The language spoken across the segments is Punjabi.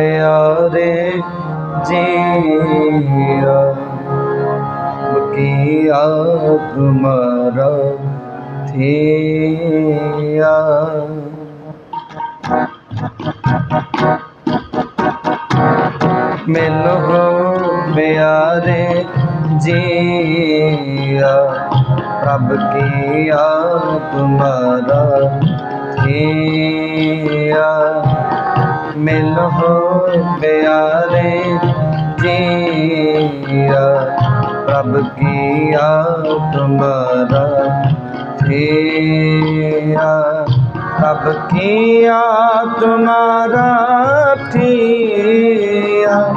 ਪਿਆਰੇ ਜੀਆ ਬਕੀਆ ਤੁਮਾਰਾ ਥੀਆ ਮੈਨੂੰ ਪਿਆਰੇ ਜੀਆ ਪ੍ਰਭ ਕੀਆ ਤੁਮਾਰਾ ਥੀਆ ਮੈਨੂੰ ਪਿਆਰੇ ਜੀਆ, ਪ੍ਰਭ ਕੀ ਤੁਮਾਰਾ ਥੀਆ ਪ੍ਰਭ ਕੀਆ ਤੁਮਾਰਾ ਥੀਆ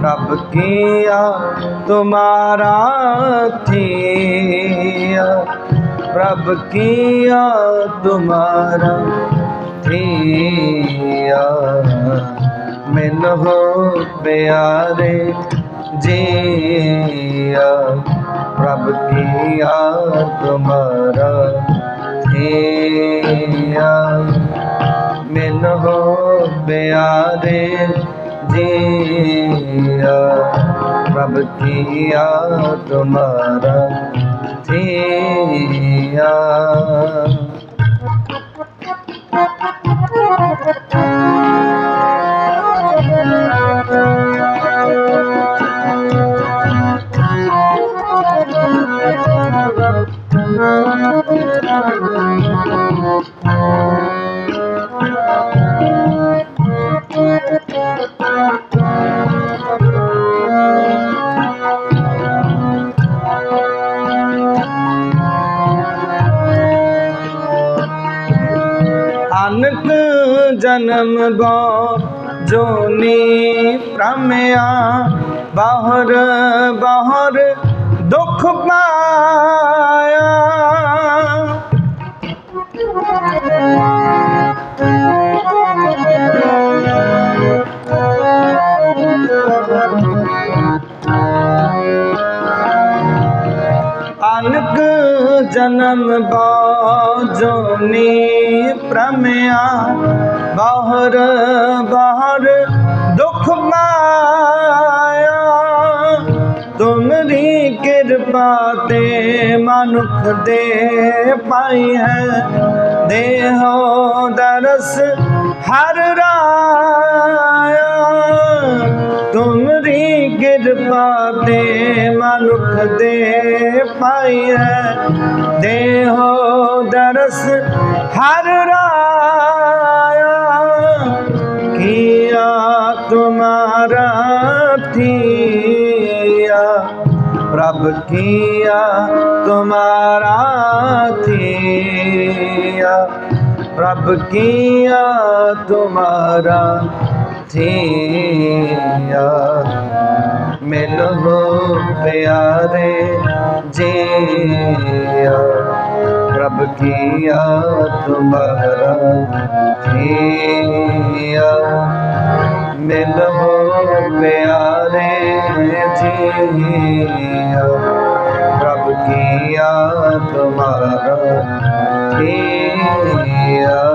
ਪ੍ਰਭ ਕੀਆ ਤੁਮਾਰਾ ਥੀਆ ਪ੍ਰਭ ਕੀਆ ਤੁਮਾਰਾ ਥੀਆ ਮੈਨੂੰ ਪਿਆਰੇ ਜੀਆ। ਪ੍ਰਭ ਕੀਆ ਤੁਮਾਰਾ ਥੀਆ ਮੈਨੂੰ ਪਿਆਰੇ ਜੀਆ। ਪ੍ਰਭ ਕੀਆ ਤੁਮਾਰਾ ਥੀਆ अनक जन्म गौ जोनी प्रमया बाहर बाहर दुख पा ਜਨਮ ਬਾਜੋਨੀ ਪ੍ਰਮਿਆ ਬਾਹਰ ਬਾਹਰ ਦੁਖ ਮਾਇਆ ਤੁਮਰੀ ਕਿਰਪਾ ਤੇ ਮਨੁੱਖ ਦੇ ਪਾਈ ਹੈ ਦੇਹੋ ਦਰਸ ਹਰ ਰਾਇਆ ਤੁਮਰੀ ਕਿਰਪਾ ਤੇ ਮਨੁੱਖ ਦੇ ਪਾਈ ਹੈ। ਦੇਹੋ ਦਰਸ ਹਰ ਰਾਇਆ, ਕੀਆ ਤੁਮਾਰਾ ਥੀਆ। ਪ੍ਰਭ ਕੀਆ ਤੁਮਾਰਾ ਥੀਆ। ਪ੍ਰਭ ਕੀਆ ਤੁਮਾਰਾ जिया। मिलो हो प्यारे जिया। रब किया तुम्हारा किया मिलो हो प्यारे जिया। रब किया तुम्हारा किया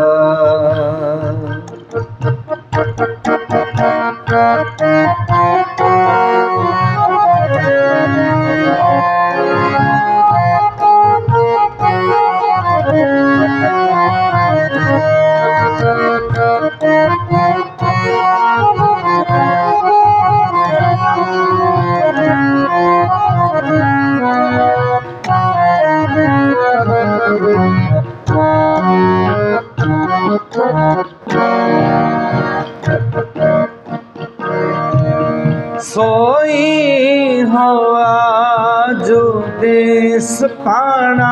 ਸੋਈ ਹਵਾ ਜੋ ਦੇਸ ਪਾਣਾ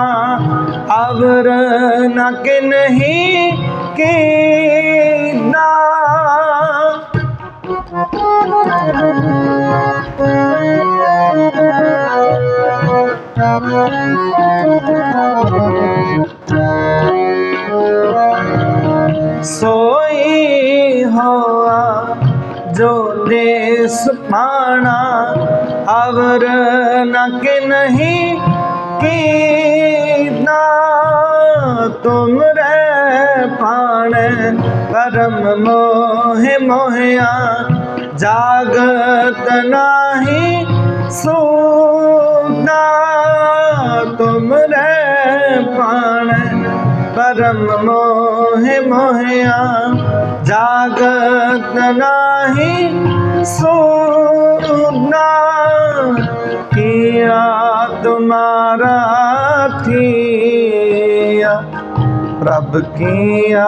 ਅਵਰ ਨਕ ਨਹੀਂ ਕੀਦਾ ਸੋਈ ਹਵਾ ਜੋ ਦੇਸ ਆਵਰ ਨਕ ਨਹੀਂ ਕੀਨਾ। ਤੁਮ ਰਹਿ ਪਾਣ ਕਰਮ ਮੋਹਿ ਮੋਹਿਆ। ਜਾਗਤ ਨਾਹੀ ਸੂਨਾ। ਤੁਮ ਰਹਿ ਪਾਣ ਕਰਮ ਮੋਹਿ ਮੋਹਿਆ। ਜਾਗਤ ਨਾਹੀ ਸੋ प्रभ किया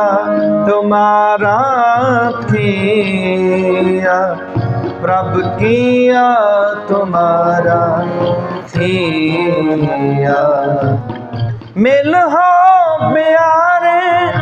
तुम्हारा थिया प्रभ किया तुम्हारा थिया मिल हो प्यारे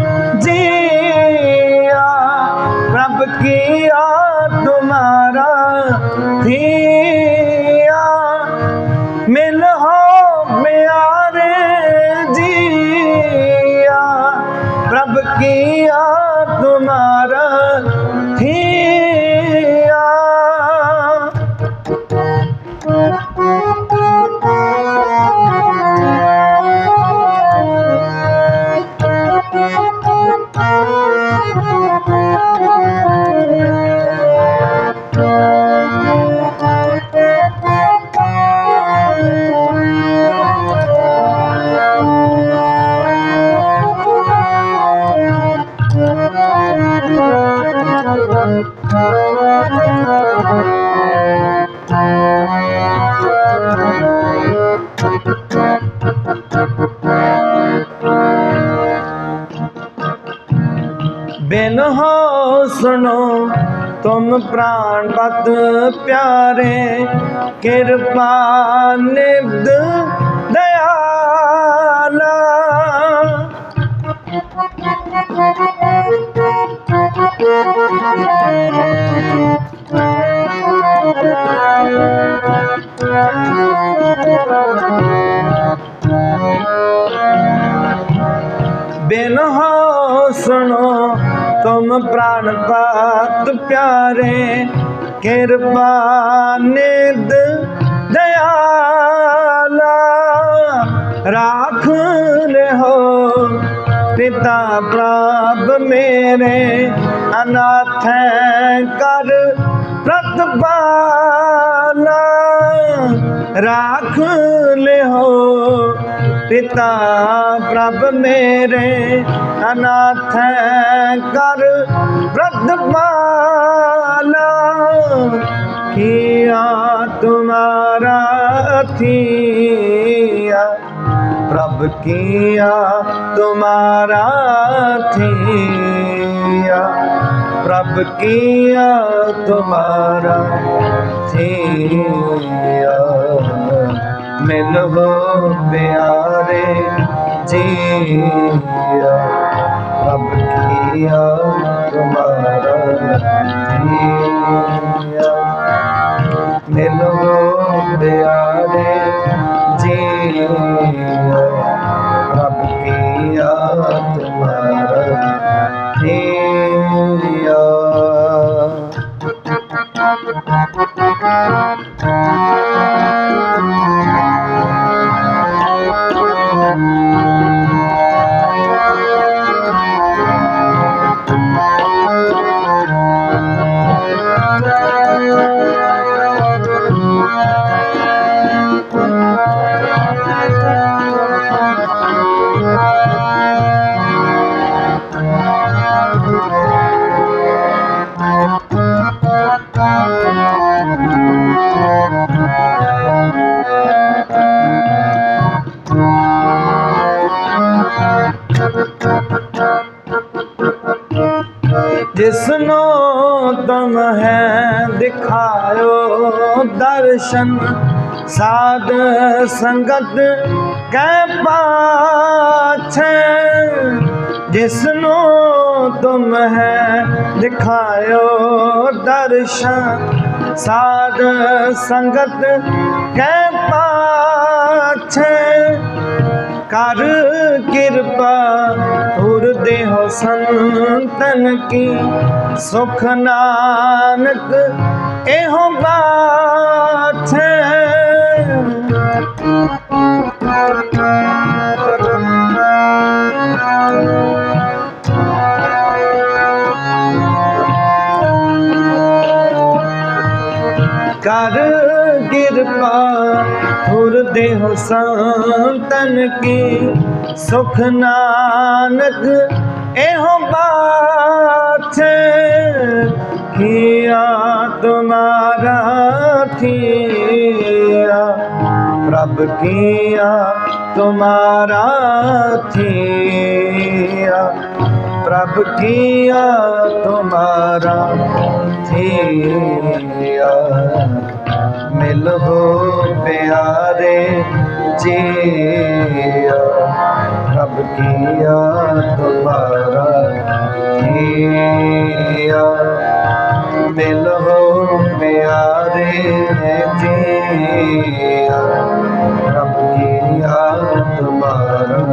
ਬਿਨ ਹੋਸਣੋ ਤੁਮ ਪ੍ਰਾਨ ਪਤ ਪਿਆਰੇ ਕਿਰਪਾ ਨਿਬਦ ਦਇਆਲਾ ਬਿਨ ਹੋਸਣੋ तुम प्राण पात प्यारे कृपा निध दयाला राख ले हो पिता प्रभ मेरे अनाथ कर प्रतिपाला राख ले हो ਪਿਤਾ ਪ੍ਰਭ ਮੇਰੇ, ਅਨਾਥ ਕਰ ਬ੍ਰਧ ਪਾਲਾ ਕੀਆ ਤੁਮਾਰਾ ਥੀਆ ਪ੍ਰਭ ਕੀਆ ਤੁਮਾਰਾ ਥੀਆ ਪ੍ਰਭ ਕੀਆ ਤੁਮਾਰਾ ਥੀਆ ਮਿਲ ਹੋ ਪਿਆਰੇ ਜੀਆ ਪ੍ਰਭ ਕੀਆ ਤੁਮਾਰਾ ਜੀਆ ਮਿਲ ਜਿਸਨੂੰ ਤੁਮ ਹੈ ਦਿਖਾਇਓ ਦਰਸ਼ਨ, ਸਾਧ ਸੰਗਤ ਕੈ ਪਾਛੈ। ਜਿਸਨੋ ਤੁਮ ਹੈ ਦਿਖਾਇਓ ਦਰਸ਼ਨ, ਸਾਧ ਸੰਗਤ ਕੈ ਪਾਛੈ। ਕਰ ਕਿਰਪਾ ਤੁਰਦੇ ਹੋ ਸੰਤਨ ਕੀ। ਸੁਖ ਨਾਨਕ ਇਹੋ ਬਾਤ ਕਰ ਕਿਰਪਾ ਤੁਰਦੇ ਹੋ ਸੰਤਨ ਕੀ ਸੁਖ ਨਾਨਕ ਇਹੋ ਬਾਤ ਕੀਆ ਤੁਮਾਰਾ ਥੀਆ ਪ੍ਰਭ ਕੀਆ ਤੁਮਾਰਾ ਥੀਆ ਪ੍ਰਭ ਕੀਆ ਤੁਮਾਰਾ ਥੀਆ ਮਿਲ ਹੋ ਪਿਆਰੇ ਜੀਆ। ਪ੍ਰਭ ਕੀਆ ਤੁਮਾਰਾ ਥੀਆ ਮਿਲ ਹੋ ਪਿਆਰੇ ਜੀਆ। ਪ੍ਰਭ ਕੀਆ ਤੁਮਾਰਾ